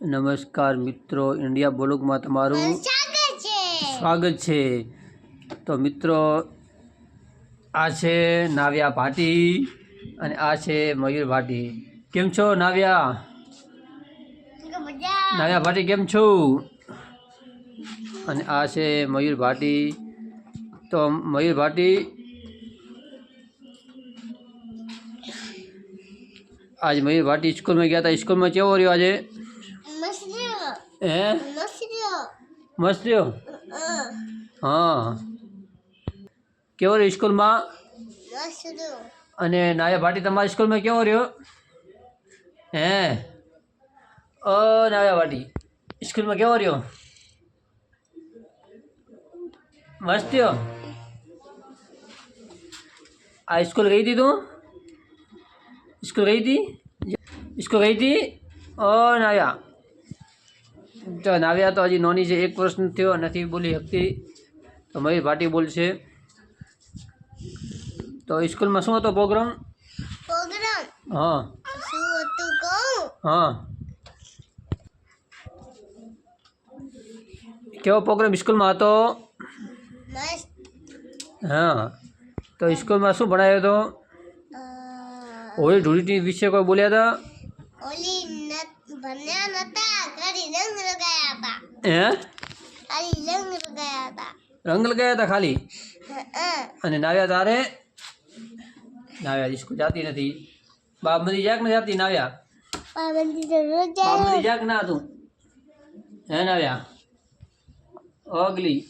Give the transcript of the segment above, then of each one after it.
નમસ્કાર મિત્રો ઇન્ડિયા બ્લોગમાં તમારું સ્વાગત છે. તો મિત્રો આ છે નાવ્યા ભાટી અને આ છે મયુર ભાટી. કેમ છો નાવ્યા? નાવ્યા ભાટી કેમ છો? અને આ છે મયુર ભાટી. તો મયુર ભાટી આજ મયુર ભાટી સ્કૂલમાં ગયા હતા સ્કૂલમાં કેવો રહ્યો આજે? હે? મસ્તીઓ હા. કેવો રહ્યો સ્કૂલમાં? અને નાયા ભાટી તમારી સ્કૂલમાં કેવો રહ્યો? હે? ઓ નાયા ભાટી સ્કૂલમાં કેવો રહ્યો? મસ્તીઓ આ સ્કૂલ ગઈ હતી તું? સ્કૂલ ગઈ હતી? સ્કૂલ ગઈ હતી? ઓ નાવ્યા તો નાવ્યા તો હજી નોની છે એક વર્ષ થયો નથી બોલી શકતી. તો મયુર ભાટી બોલશે. તો સ્કૂલમાં શું હતો પ્રોગ્રામ? પ્રોગ્રામ? હા. શું હતું કહું? હા. કેવો પ્રોગ્રામ સ્કૂલમાં હતો? હા. તો સ્કૂલમાં શું ભણાયો હતો? હોળી ધૂળીટી વિશે કોઈ બોલ્યા હતા? ભણ્યા નતા. ખાલી રંગ લગાયા હતા. હે? ખાલી રંગ લગાયા હતા. રંગ લગાયા હતા ખાલી? અને નાવ્યા તારે? નાવ્યા સ્કૂલ જાતી નથી. બાપ બધી જાક ને જાતી નાવ્યા? પાબંદી તો રોજ બાપ બધી જાક ના તું હે નાવ્યા? ઓગલી.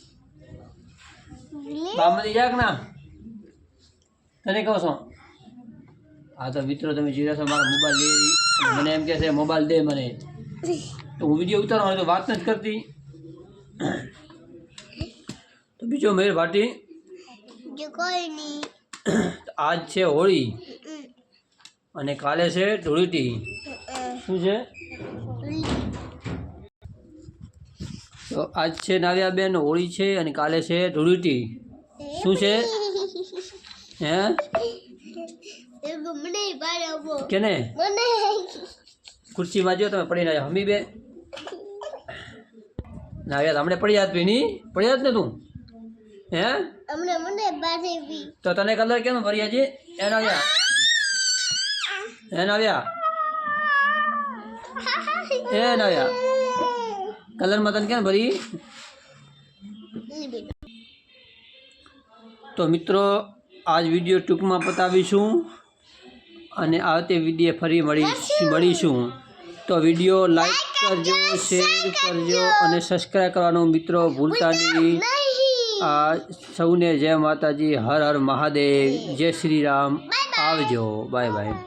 બાપ બધી જાક ના? તને કહો છો? હા તો મિત્રો તમે જીરા છો મારા મોબાઈલ લઈ મને એમ કે છે, મોબાઈલ દે મને. હું વીડિયો ઉતારવાનો હોય તો વાત નથી કરતી. તો બીજો મેર ભાટી આજ છે હોળી. અને કાલે છે ધૂળીટી. શું છે? તો આજ છે નાવ્યાબેન હોળી છે અને કાલે છે ધૂળીટી. શું છે? હે? પાડો કેને? ખુરશી જો તમે પડીને આવ્યા હમી બે. નાવ્યા હમણે પડી જાત ભીની. પડી જાત ને તું? હે? હમણે મને બારે બી તો તને કલર કેમ ભર્યા છે એ આવ્યા હે નાવ્યા આવ્યા નાવ્યા કલરમાં તને કેમ ભરી? તો મિત્રો આજ વીડિયો ટૂંકમાં પતાવીશું અને આવતે વીડિયો ફરી મળી મળીશું. તો વીડિયો લાઈક કરજો શેર કરજો. અને સબસ્ક્રાઈબ કરવાનું મિત્રો ભૂલતા નહીં. નહીં. આ સૌને જય માતાજી હર હર મહાદેવ જય શ્રી રામ. આવજો. Bye bye.